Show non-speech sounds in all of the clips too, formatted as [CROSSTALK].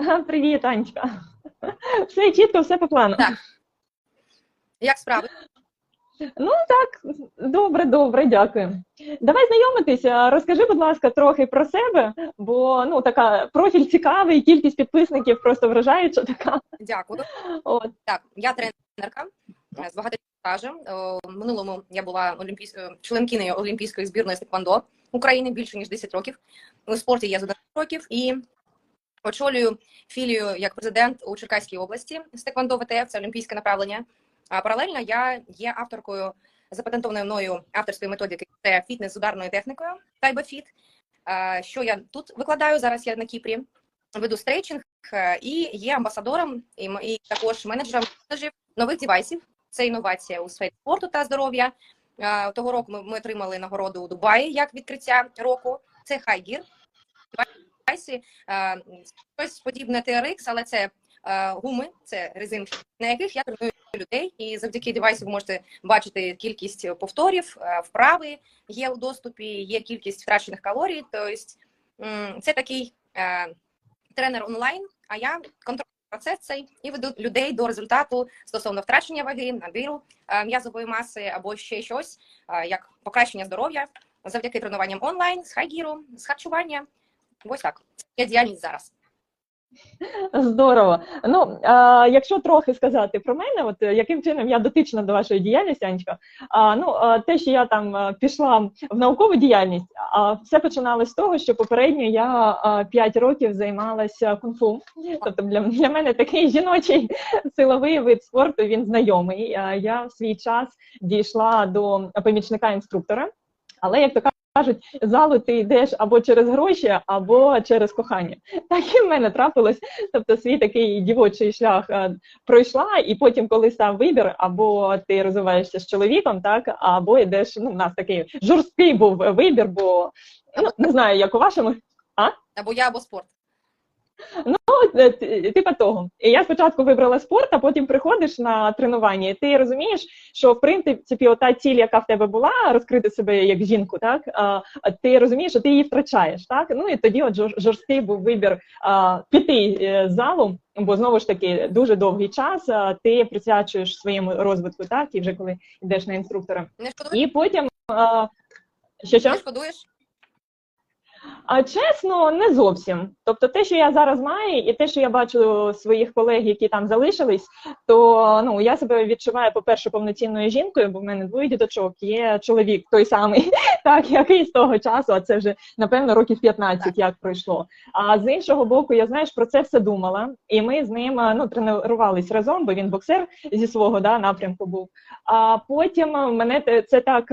Ага, привіт, Анечка. Все чітко, все по плану. Так. Як справи? Ну так, добре, добре, дякую. Давай знайомитися. Розкажи, будь ласка, трохи про себе, бо ну така профіль цікавий, кількість підписників просто вражаюча така. Дякую. От. Так, я тренерка з багатим стажем. Е, В минулому я була олімпійсь... е, членкинею Олімпійської збірної з теквондо України більше ніж 10 років. У спорті я з 11 років і очолюю філію як президент у Черкаській області з теквондо ВТФ, це олімпійське направлення. А паралельно я є авторкою запатентованої мною авторської методики це фітнес з ударною технікою Тайбафіт. Що я тут викладаю? Зараз я на Кіпрі веду стрейчинг е, і є амбасадором і, також менеджером нових девайсів. Це інновація у сфері спорту та здоров'я. Того року ми, ми отримали нагороду у Дубаї як відкриття року. Це хайгір. Девайси, е, щось подібне TRX, але це е, гуми, це резинки, на яких я треную людей. І завдяки девайсу ви можете бачити кількість повторів, е, вправи є у доступі, є кількість втрачених калорій. Тобто це такий е, тренер онлайн, а я контролюю процес цей і веду людей до результату стосовно втрачення ваги, набіру е, м'язової маси або ще щось, е, як покращення здоров'я завдяки тренуванням онлайн, з хайгіру, з харчування. Ось так. Є діяльність зараз. Здорово. Ну, а, якщо трохи сказати про мене, от е, яким чином я дотична до вашої діяльності, Анечка, а, ну, а, те, що я там пішла в наукову діяльність, а все починалось з того, що попередньо я 5 років займалася кунг-фу. Тобто для, для мене такий жіночий силовий вид спорту, він знайомий. Я в свій час дійшла до помічника інструктора, але як то кажуть, залу ти йдеш або через гроші, або через кохання. Так і в мене трапилось. Тобто свій такий дівочий шлях е, пройшла, і потім, коли став вибір, або ти розвиваєшся з чоловіком, так, або йдеш. Ну, в нас такий жорсткий був вибір, бо ну, не знаю, як у вашому. Або я, або спорт. Ну, е, типа того. І я спочатку вибрала спорт, а потім приходиш на тренування, і ти розумієш, що в принципі ота ціль, яка в тебе була, розкрити себе як жінку, так ти розумієш, що ти її втрачаєш, так? Ну і тоді от жор- жорсткий був вибір а, піти е, з залу, бо знову ж таки дуже довгий час а, ти присвячуєш своєму розвитку, так, і вже коли йдеш на інструктора. Не шкодуєш? І потім. А, що що? Не шкодуєш? А чесно, не зовсім. Тобто, те, що я зараз маю, і те, що я бачу своїх колег, які там залишились, то ну я себе відчуваю, по-перше, повноцінною жінкою, бо в мене двоє діточок, є чоловік той самий, [LAUGHS] так який з того часу, а це вже напевно років 15, як пройшло. А з іншого боку, я знаєш про це все думала, і ми з ним ну тренувались разом, бо він боксер зі свого да напрямку був. А потім мене це так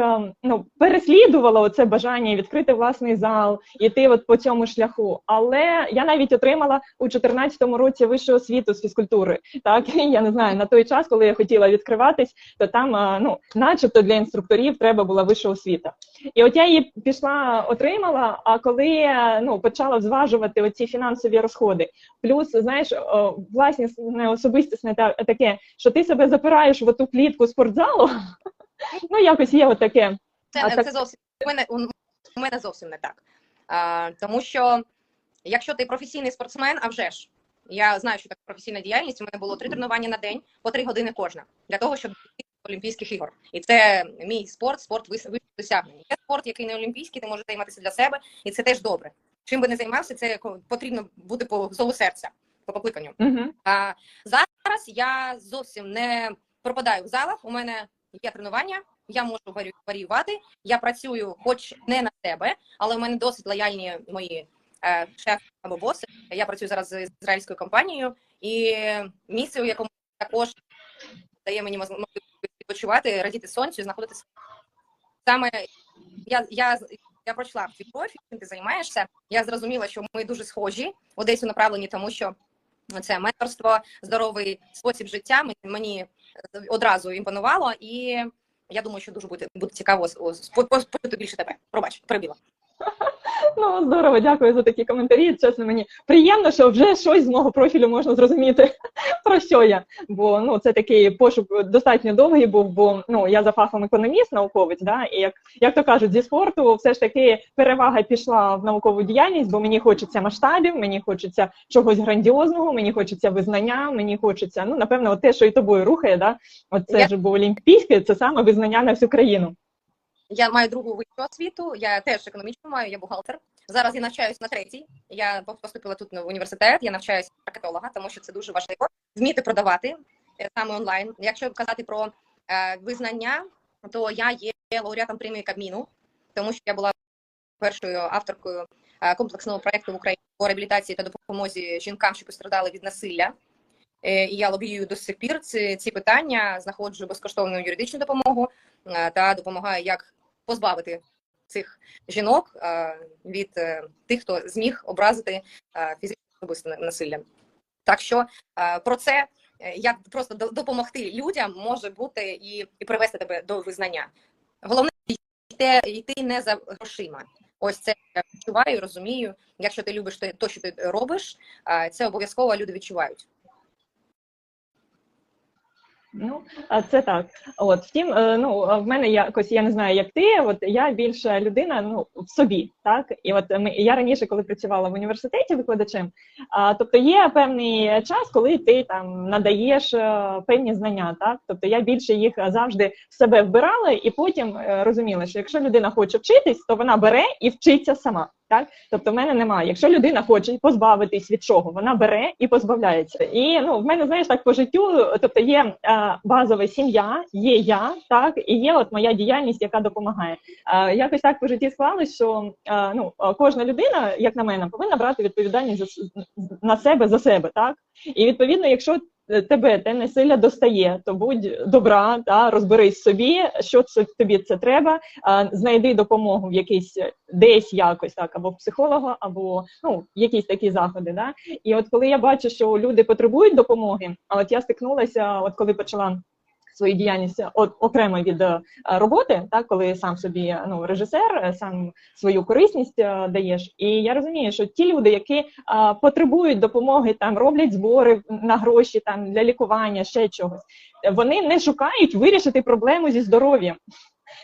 ну переслідувало оце бажання відкрити власний зал, іти от по цьому шляху. Але я навіть отримала у 2014 році вищу освіту з фізкультури. Так [LAUGHS] я не знаю на той час, коли я хотіла відкриватись, то там ну, начебто для інструкторів треба була вища освіта. І от я її пішла, отримала. А коли ну почала зважувати оці фінансові розходи, плюс знаєш, власне особистісне та таке, що ти себе запираєш в оту клітку спортзалу. [LAUGHS] Ну якось є отаке. Це, А не- так- зовсім у мене, у мене зовсім не так. А, тому що якщо ти професійний спортсмен, а вже ж, я знаю, що таке професійна діяльність. У мене було три тренування на день по три години кожна для того, щоб Олімпійських ігор. І це мій спорт, спорт високих досягнень. Є спорт, який не олімпійський, ти можеш займатися для себе, і це теж добре. Чим би не займався, це потрібно бути по зову серця, по покликанню. Угу. А зараз я зовсім не пропадаю в залах. У мене є тренування, я можу варіювати. Я працюю, хоч не на себе, але у мене досить лояльні мої е, шеф або боси. Я працюю зараз з ізраїльською компанією, і місце, у якому також дає мені можливість відпочивати, радіти сонцю, знаходитися. Саме я, я, я пройшла твій профіль, чим ти займаєшся. Я зрозуміла, що ми дуже схожі одесь у направленні, тому що це менторство, здоровий спосіб життя. Мені одразу імпонувало, і я думаю, що дуже буде, буде цікаво о, по- по- більше тебе. Пробач, перебіла. Ну здорово, дякую за такі коментарі. Чесно, мені приємно, що вже щось з мого профілю можна зрозуміти [LAUGHS] про що я? Бо ну це такий пошук достатньо довгий був, бо ну я за фахом економіст, науковець, да, і як, як то кажуть, зі спорту все ж таки перевага пішла в наукову діяльність, бо мені хочеться масштабів, мені хочеться чогось грандіозного, мені хочеться визнання, мені хочеться, ну напевно, от те, що і тобою рухає, да, от це Я- ж був олімпійське, це саме визнання на всю країну. Я маю другу вищу освіту, я теж економічну маю, я бухгалтер. Зараз я навчаюсь на третій. Я поступила тут в університет, я навчаюся маркетолога, тому що це дуже важливо. Вміти продавати е, саме онлайн. Якщо казати про е, визнання, то я є лауреатом премії Кабміну, тому що я була першою авторкою е, комплексного проекту в Україні по реабілітації та допомозі жінкам, що пострадали від насилля. Е, І я лобіюю до сих пір ці, ці питання, знаходжу безкоштовну юридичну допомогу е, та допомагаю, як позбавити цих жінок е, від тих, хто зміг образити фізичне особисте насилля. Так що про це як просто до- допомогти людям може бути і, і привести тебе до визнання. Головне йти, йти не за грошима. Ось це я відчуваю, розумію. Якщо ти любиш те, то, що ти робиш, це обов'язково люди відчувають. Ну, а це так. От втім, е, ну в мене якось я не знаю, як ти. От я більше людина, ну в собі, так і от ми я раніше, коли працювала в університеті викладачем, а тобто є певний час, коли ти там надаєш е, певні знання, так тобто я більше їх завжди в себе вбирала, і потім е, розуміла, що якщо людина хоче вчитись, то вона бере і вчиться сама. Так, тобто в мене немає. Якщо людина хоче позбавитись від чого, вона бере і позбавляється. І ну в мене знаєш так по життю. Тобто є е, базова сім'я, є я, так і є от моя діяльність, яка допомагає. Е, якось так по житті склалось, що е, ну кожна людина, як на мене, повинна брати відповідальність за на себе за себе, так і відповідно, якщо тебе те насилля достає, то будь добра, та розберись собі, що це тобі це треба. Знайди допомогу в якийсь е, десь якось так, або в психолога, або ну якісь такі заходи. Да? І от коли я бачу, що люди потребують допомоги, а от я стикнулася, от коли почала. Свою діяльність окремо від е, роботи, так коли сам собі ну режисер, е, сам свою корисність е, даєш. І я розумію, що ті люди, які е, потребують допомоги, там роблять збори на гроші там для лікування, ще чогось, вони не шукають вирішити проблему зі здоров'ям.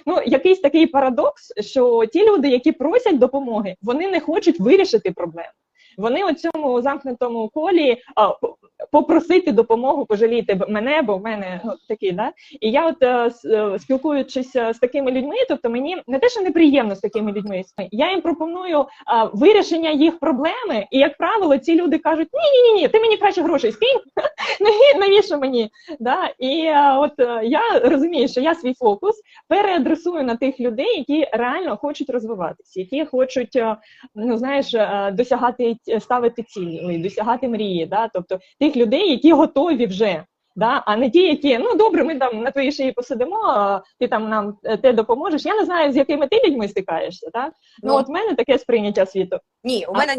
Ну, якийсь такий парадокс, що ті люди, які просять допомоги, вони не хочуть вирішити проблему. Вони у цьому замкнутому колі а, попросити допомогу, пожалійте б- мене, бо в мене ну, такий, да. І я, от е, е, спілкуючись е, з такими людьми, тобто мені не те, що неприємно з такими людьми, я їм пропоную а, вирішення їх проблеми, і як правило, ці люди кажуть: ні, ні, ні, ні, ти мені краще грошей скинь, [LAUGHS] навіщо мені? Да? І е, от е, я розумію, що я свій фокус переадресую на тих людей, які реально хочуть розвиватися, які хочуть, е, ну знаєш, е, досягати ць- ставити цілі, досягати мрії, да? тобто тих людей, які готові вже. Да, а не ті, які ну добре, ми там на твоїй шиї посидимо, ти там нам е, те допоможеш. Я не знаю, з якими ти людьми стикаєшся, так? Ну, Ну, от в мене таке сприйняття світу. Ні, у А? мене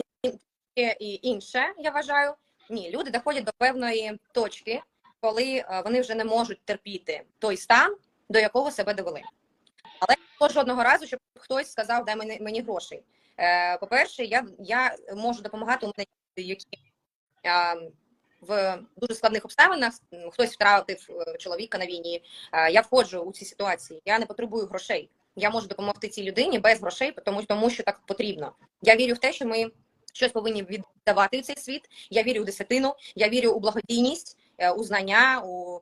є і інше, я вважаю. Ні, люди доходять до певної точки, коли е, вони вже не можуть терпіти той стан, до якого себе довели. Але жодного разу, щоб хтось сказав, дай мені, мені грошей. Е, по-перше, я, я можу допомагати у мене які е, в дуже складних обставинах, хтось втратив е, чоловіка на війні. Я входжу у ці ситуації. Я не потребую грошей. Я можу допомогти цій людині без грошей, тому, тому що так потрібно. Я вірю в те, що ми щось повинні віддавати в цей світ. Я вірю у десятину, я вірю у благодійність, у знання, у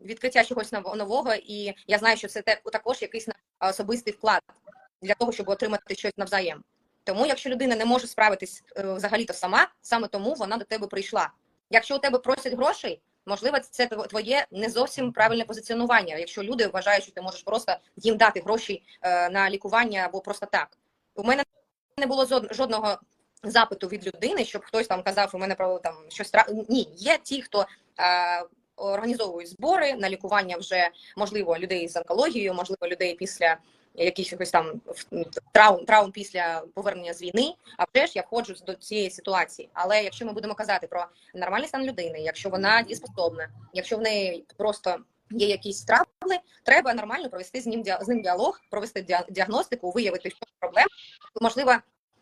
відкриття чогось нов- нового. І я знаю, що це також якийсь особистий вклад для того, щоб отримати щось навзаєм. Тому, якщо людина не може справитись е, взагалі-то сама, саме тому вона до тебе прийшла. Якщо у тебе просять грошей, можливо, це твоє не зовсім правильне позиціонування. Якщо люди вважають, що ти можеш просто їм дати гроші е, на лікування або просто так. У мене не було жодного запиту від людини, щоб хтось там казав, у мене про там щось Ні, є ті, хто е, організовують збори на лікування вже можливо людей з онкологією, можливо, людей після якихось там травм, травм після повернення з війни. А вже ж я входжу до цієї ситуації. Але якщо ми будемо казати про нормальний стан людини, якщо вона дієспособна, якщо в неї просто є якісь травми, треба нормально провести з ним з ним діалог, провести діа- діагностику, виявити, що проблема. Можливо,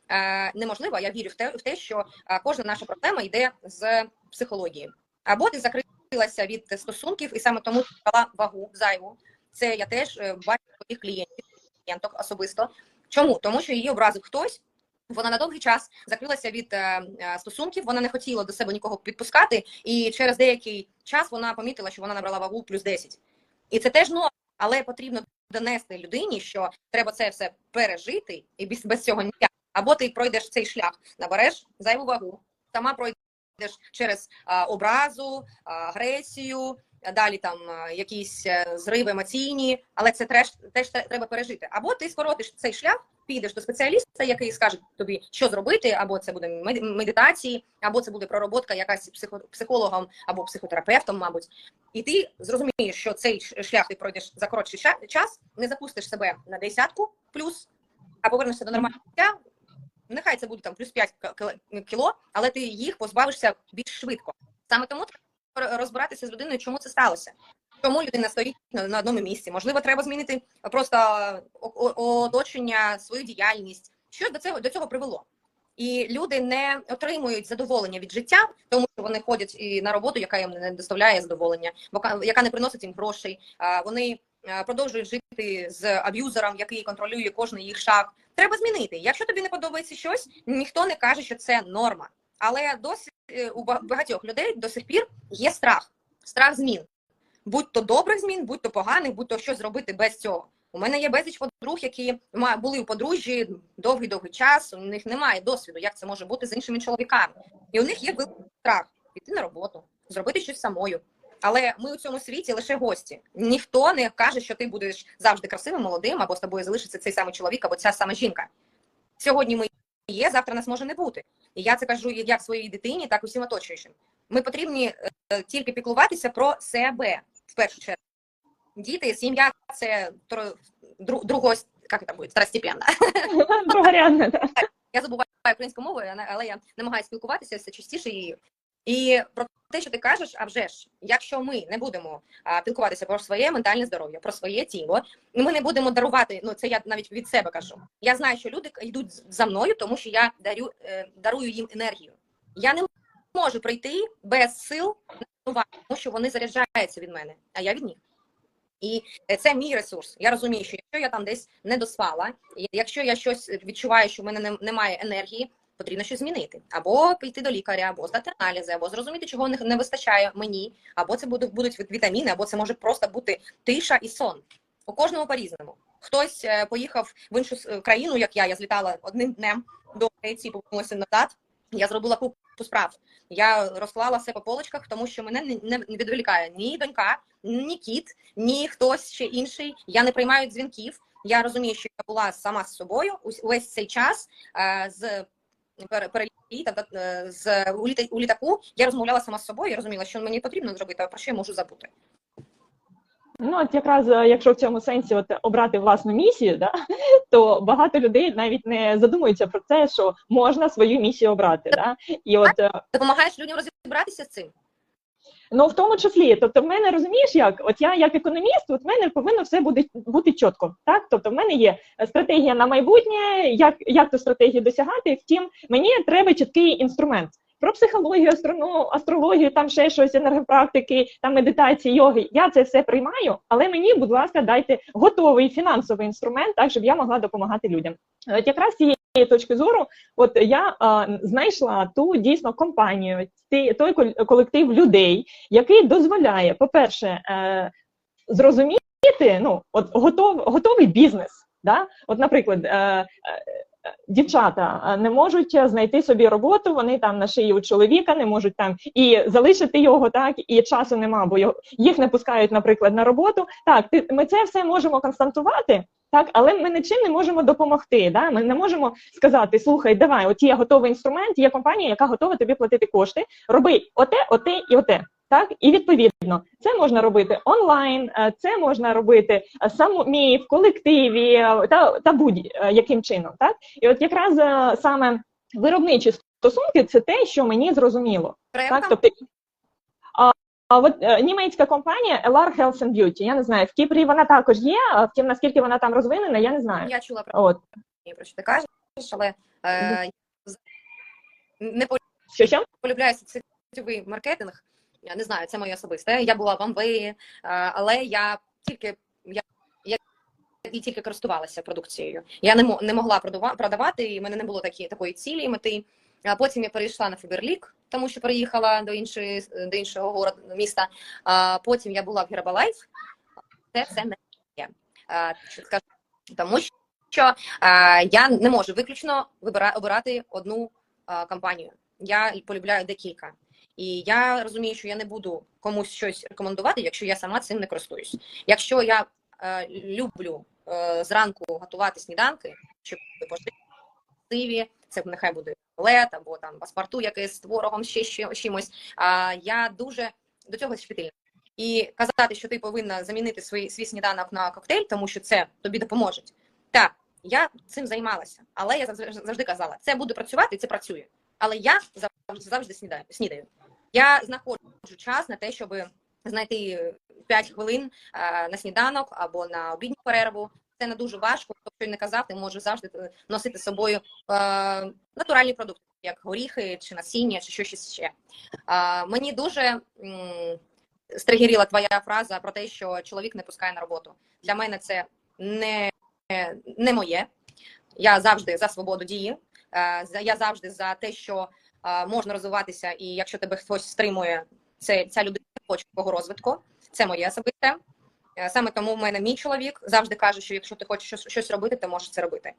е, неможливо, я вірю в те, в те, що е, кожна наша проблема йде з психології. Або ти закрилася від стосунків і саме тому брала вагу зайву. Це я теж е, бачу своїх клієнтів, клієнток особисто. Чому? Тому що її образив хтось. Вона на довгий час закрилася від е, е, стосунків, вона не хотіла до себе нікого підпускати, і через деякий час вона помітила, що вона набрала вагу плюс 10. І це теж норма, але потрібно донести людині, що треба це все пережити, і без, без цього ніяк. Або ти пройдеш цей шлях, набереш зайву вагу, сама пройдеш через а, образу, а, агресію, далі там якісь е, зриви емоційні, але це теж, теж треба пережити. Або ти скоротиш цей шлях, підеш до спеціаліста, який скаже тобі, що зробити, або це буде мед- медитації, або це буде пророботка якась психо- психологом або психотерапевтом, мабуть. І ти зрозумієш, що цей шлях ти пройдеш за коротший час, не запустиш себе на десятку плюс, а повернешся до нормального життя. Нехай це буде там плюс 5 кіло, але ти їх позбавишся більш швидко. Саме тому розбиратися з людиною, чому це сталося. Чому людина стоїть на одному місці? Можливо, треба змінити просто оточення, свою діяльність. Що до цього до цього привело? І люди не отримують задоволення від життя, тому що вони ходять і на роботу, яка їм не доставляє задоволення, яка не приносить їм грошей. Вони продовжують жити з аб'юзером, який контролює кожний їх шаг. Треба змінити. Якщо тобі не подобається щось, ніхто не каже, що це норма. Але досі е, у ба- багатьох людей до сих пір є страх, страх змін. Будь то добрих змін, будь то поганих, будь то щось зробити без цього. У мене є безліч подруг, які були у подружжі довгий-довгий час. У них немає досвіду, як це може бути з іншими чоловіками. І у них є страх піти на роботу, зробити щось самою. Але ми у цьому світі лише гості. Ніхто не каже, що ти будеш завжди красивим, молодим, або з тобою залишиться цей самий чоловік, або ця сама жінка. Сьогодні ми є, завтра нас може не бути. І я це кажу як своїй дитині, так і усім оточуючим. Ми потрібні е, тільки піклуватися про себе в першу чергу. Діти, сім'я це другого, як це буде, второстепенно. [LAUGHS] Другорядне, так. Я забуваю українську мову, але- але я намагаюся спілкуватися все частіше її. І про те, що ти кажеш, а вже ж, якщо ми не будемо а, піклуватися про своє ментальне здоров'я, про своє тіло, ми не будемо дарувати. Ну це я навіть від себе кажу. Я знаю, що люди йдуть за мною, тому що я дарю, е, дарую їм енергію. Я не можу прийти без сил на тому що вони заряджаються від мене, а я від них. І е, це мій ресурс. Я розумію, що якщо я там десь не доспала, якщо я щось відчуваю, що в мене немає енергії, потрібно щось змінити. Або піти до лікаря, або здати аналізи, або зрозуміти, чого не, вистачає мені, або це будуть, будуть вітаміни, або це може просто бути тиша і сон. У кожному по-різному. Хтось е, поїхав в іншу країну, як я, я злітала одним днем до Греції, повернулася назад. Я зробила купу справ. Я розклала все по полочках, тому що мене не, відволікає ні донька, ні кіт, ні хтось ще інший. Я не приймаю дзвінків. Я розумію, що я була сама з собою увесь цей час е, з пере- перелітом та, е, з у, літа- у літаку. Я розмовляла сама з собою. Я розуміла, що мені потрібно зробити, а про що я можу забути. Ну, от якраз е, якщо в цьому сенсі от, обрати власну місію, да, [LAUGHS] то багато людей навіть не задумуються про це, що можна свою місію обрати. Да? І от е, Допомагаєш людям розібратися з цим. Ну, в тому числі, тобто, в мене розумієш, як от я як економіст, от в мене повинно все буде бути чітко. Так, тобто, в мене є стратегія на майбутнє, як, як ту стратегію досягати. Втім, мені треба чіткий інструмент. Про психологію, астроно, астрологію, там ще щось, енергопрактики, там медитації, йоги. Я це все приймаю, але мені, будь ласка, дайте готовий фінансовий інструмент, так щоб я могла допомагати людям. От якраз цієї точки зору, от я а, знайшла ту дійсно компанію, ті- той кол- колектив людей, який дозволяє, по-перше, е, зрозуміти, ну, от готов, готовий бізнес. Да? От, наприклад, е, е, дівчата не можуть знайти собі роботу, вони там на шиї у чоловіка не можуть там і залишити його, так, і часу нема, бо його, їх не пускають, наприклад, на роботу. Так, ти, ми це все можемо констатувати, так, але ми нічим не можемо допомогти. Да? Ми не можемо сказати: слухай, давай, от є готовий інструмент, є компанія, яка готова тобі платити кошти. Роби оте, оте і оте. Так, і відповідно, це можна робити онлайн, е, це можна робити е, самі в колективі е, та, та будь-яким чином. Так, і от якраз саме виробничі стосунки це те, що мені зрозуміло. Треба Так, тобто, а, а от німецька компанія LR Health and Beauty, я не знаю, в Кіпрі вона також є, а втім, наскільки вона там розвинена, я не знаю. я чула про, От, про що ти кажеш, але е, не що що? полюбляю сетєвий маркетинг. Я не знаю, це моє особисте. Я була в Амвеї, але я тільки я, я і тільки користувалася продукцією. Я не не могла продава- продавати, і в мене не було такі, такої цілі мети. А потім я перейшла на Фаберлік, тому що приїхала до іншої до іншого города міста. А потім я була в Herbalife. Це це не є. Тому що а, я не можу виключно вибира, обирати одну а, компанію. Я полюбляю декілька. І я розумію, що я не буду комусь щось рекомендувати, якщо я сама цим не користуюсь. Якщо я е, люблю е, зранку готувати сніданки, щоб поживі, це нехай буде лед або там паспорту якийсь з творогом, ще ще чимось. А я дуже до цього щепетильна. І казати, що ти повинна замінити свій, свій сніданок на коктейль, тому що це тобі допоможе. Так, я цим займалася, але я завжди казала, це буде працювати, і це працює. Але я завжди завжди снідаю. снідаю. Я знаходжу час на те, щоб знайти 5 хвилин е, на сніданок або на обідню перерву. Це не дуже важко. Хто не казав, ти можеш завжди носити з собою е, натуральні продукти, як горіхи чи насіння, чи щось ще. Е, мені дуже стригеріла твоя фраза про те, що чоловік не пускає на роботу. Для мене це не, не моє. Я завжди за свободу дії. Я завжди за те, що можна розвиватися, і якщо тебе хтось стримує, це ця людина хоче твого розвитку. Це моє особисте. Е, Саме тому в мене мій чоловік завжди каже, що якщо ти хочеш щось, робити, ти можеш це робити.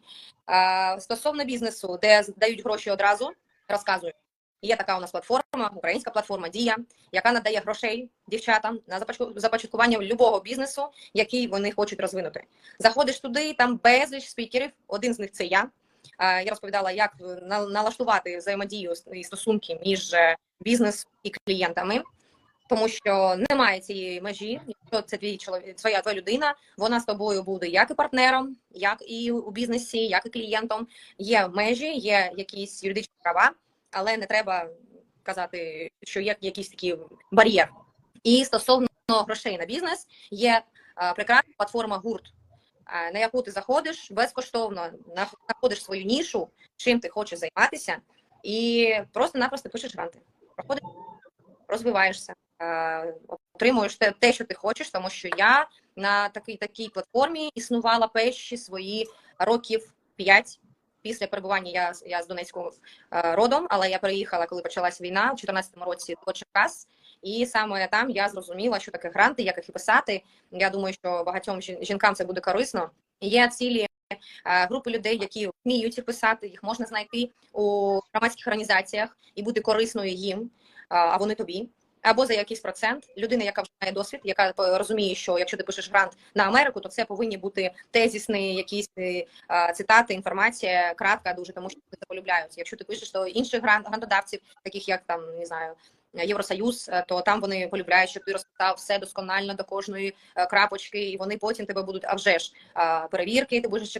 Е, Стосовно бізнесу, де дають гроші одразу, розказую. Є така у нас платформа, українська платформа Дія, яка надає грошей дівчатам на започатку- започаткування любого бізнесу, який вони хочуть розвинути. Заходиш туди, там безліч спікерів. Один з них це я. Е, Я розповідала, як налаштувати взаємодію і стосунки між е, бізнесом і клієнтами, тому що немає цієї межі. Якщо це твій чоловік, твоя твоя людина, вона з тобою буде як і партнером, як і у бізнесі, як і клієнтом. Є межі, є якісь юридичні права, але не треба казати, що є якийсь такий бар'єр. І стосовно грошей на бізнес, є е, прекрасна платформа гурт е, на яку ти заходиш безкоштовно, на- знаходиш свою нішу, чим ти хочеш займатися, і просто-напросто пишеш гранти. Проходиш, розвиваєшся, отримуєш те, те, що ти хочеш, тому що я на такій такій платформі існувала перші свої років п'ять. Після перебування я, я з Донецького родом, але я переїхала, коли почалась війна у 2014 році до Черкас. І саме там я зрозуміла, що таке гранти, як їх і писати. Я думаю, що багатьом жінкам це буде корисно. Є цілі е, групи людей, які вміють писати, їх можна знайти у громадських організаціях і бути корисною їм, а а вони тобі. Або за якийсь процент людина, яка вже має досвід, яка е, розуміє, що якщо ти пишеш грант на Америку, то це повинні бути тезісні якісь е, цитати, інформація кратка, дуже тому що це полюбляють. Якщо ти пишеш до інших грант грантодавців, таких як там не знаю. Євросоюз, е, то там вони полюбляють, щоб ти розписав все досконально до кожної е, крапочки, і вони потім тебе будуть а вже ж перевірки. Ти будеш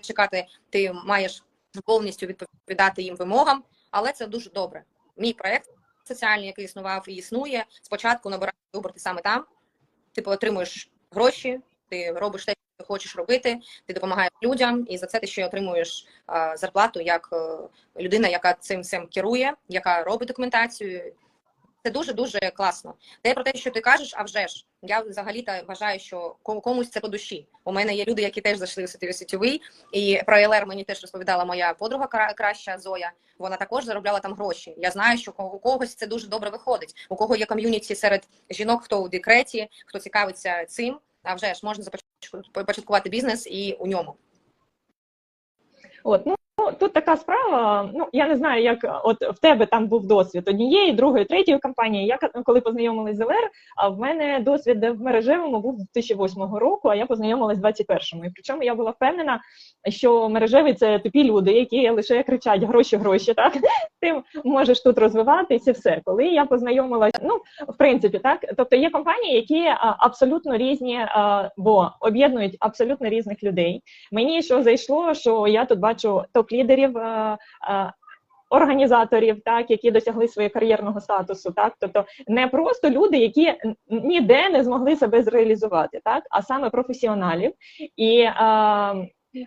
чекати. Ти маєш повністю відповідати їм вимогам, але це дуже добре. Мій проект соціальний, який існував і існує. Спочатку набирати виборти саме там. Ти отримуєш гроші, ти робиш те, що ти хочеш робити, ти допомагаєш людям, і за це ти ще отримуєш зарплату як е, людина, яка цим всім керує, яка робить документацію. Це дуже дуже класно. Те про те, що ти кажеш, а вже ж я взагалі та вважаю, що комусь це по душі. У мене є люди, які теж зайшли в сетєвий сетєвий, і про ЛР мені теж розповідала моя подруга краща Зоя. Вона також заробляла там гроші. Я знаю, що у когось це дуже добре виходить. У кого є ком'юніті серед жінок, хто у декреті, хто цікавиться цим. А вже ж можна започатку- початкувати бізнес і у ньому. От ну тут така справа. Ну я не знаю, як от в тебе там був досвід однієї, другої, третьої компанії. Я коли познайомилась з ЛР, а в мене досвід в мережевому був 2008 року, а я познайомилась в 21-му. І причому я була впевнена, що мережеві це тупі люди, які лише кричать гроші, гроші. Так ти можеш тут розвиватись і все. Коли я познайомилась, ну в принципі, так тобто є компанії, які абсолютно різні, бо об'єднують абсолютно різних людей. Мені що зайшло, що я тут бачу топ-лідерів. е, е, Організаторів, так які досягли своєї кар'єрного статусу, так тобто не просто люди, які ніде не змогли себе зреалізувати, так а саме професіоналів. І е,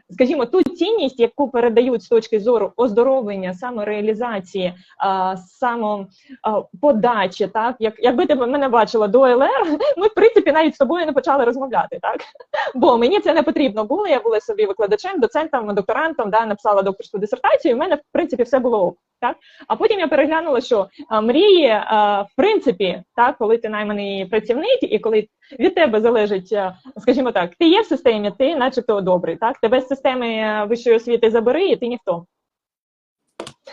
скажімо, ту цінність, яку передають з точки зору оздоровлення, самореалізації, а, самоподачі, так як якби ти мене бачила до ЛР, [LAUGHS] ми в принципі навіть з тобою не почали розмовляти, так [LAUGHS] бо мені це не потрібно було. Я була собі викладачем, доцентом, докторантом, да, написала докторську дисертацію. і в мене в принципі все було ок. Так, а потім я переглянула, що а, мрії, а, в принципі, так, коли ти найманий працівник, і коли від тебе залежить, а, скажімо так, ти є в системі, ти начебто добрий. Так, тебе з системи е, вищої освіти забери, і ти ніхто.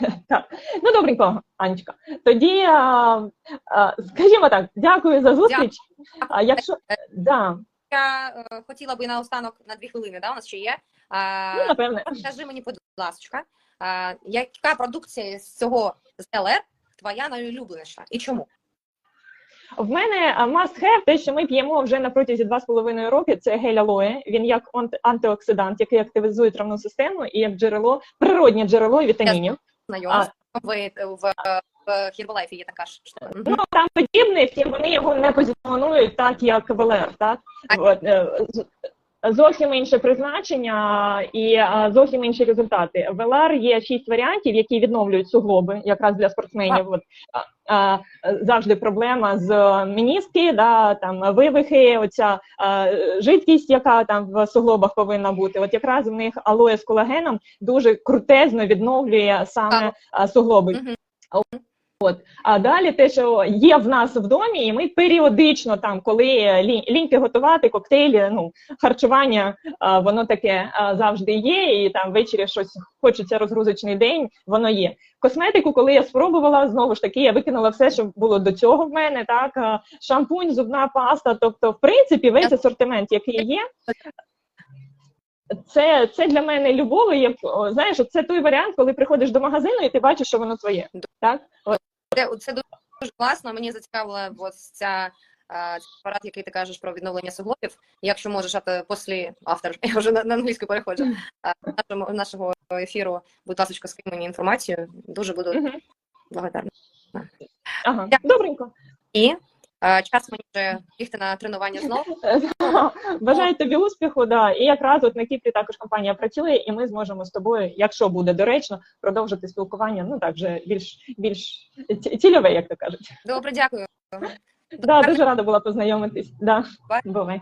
[LAUGHS] Так, ну добренько, Анечка. Тоді, а, а, скажімо так, дякую за зустріч. А якщо да, Я е, хотіла би наостанок на дві хвилини, да, у нас ще є. А, ну напевне. Скажи мені, будь ласка, яка продукція з цього з ЛР твоя найулюбленіша і чому? В мене а, must have, те, що ми п'ємо вже на протязі 2,5 роки, це гель алоє. Він як антиоксидант, який активізує травну систему і як джерело, природнє джерело вітамінів. Знайома в, в, в Хірбалайфі є така штука. Ну там подібне, втім вони його не позиціонують так, як ВЛР, так? Так. Зовсім інше призначення і зовсім інші результати. В ЛР є шість варіантів, які відновлюють суглоби, якраз для спортсменів. От, завжди проблема з міністки, да, там вивихи, оця а, жидкість, яка там в суглобах повинна бути. От якраз в них алоє з колагеном дуже крутезно відновлює саме а, суглоби. От а далі те, що є в нас в домі, і ми періодично там, коли лі- ліньки готувати, коктейлі, ну харчування, воно таке завжди є. І там ввечері щось хочеться розгрузочний день, воно є. Косметику, коли я спробувала, знову ж таки, я викинула все, що було до цього в мене. Так шампунь, зубна паста. Тобто, в принципі, весь асортимент, який є. Це, це для мене любов. знаєш, це той варіант, коли приходиш до магазину і ти бачиш, що воно твоє. Так. Це, це дуже дуже класно. Мені зацікавила ось ця апарат, який ти кажеш про відновлення суглобів. Якщо можеш, а то після автор, [LAUGHS] я вже на, на англійську переходжу. нашого нашому, нашого ефіру, будь ласка, скинь мені інформацію. Дуже буду благодарна. Ага, Дякую. добренько. І час мені вже бігти на тренування знову. [LAUGHS] Бажаю тобі успіху, да. І якраз от на Кіпрі також компанія працює, і ми зможемо з тобою, якщо буде доречно, продовжити спілкування. Ну так вже більш більш ці- цільове, як то кажуть. Добре, дякую. Да, дуже рада була познайомитись. Да. Бувай.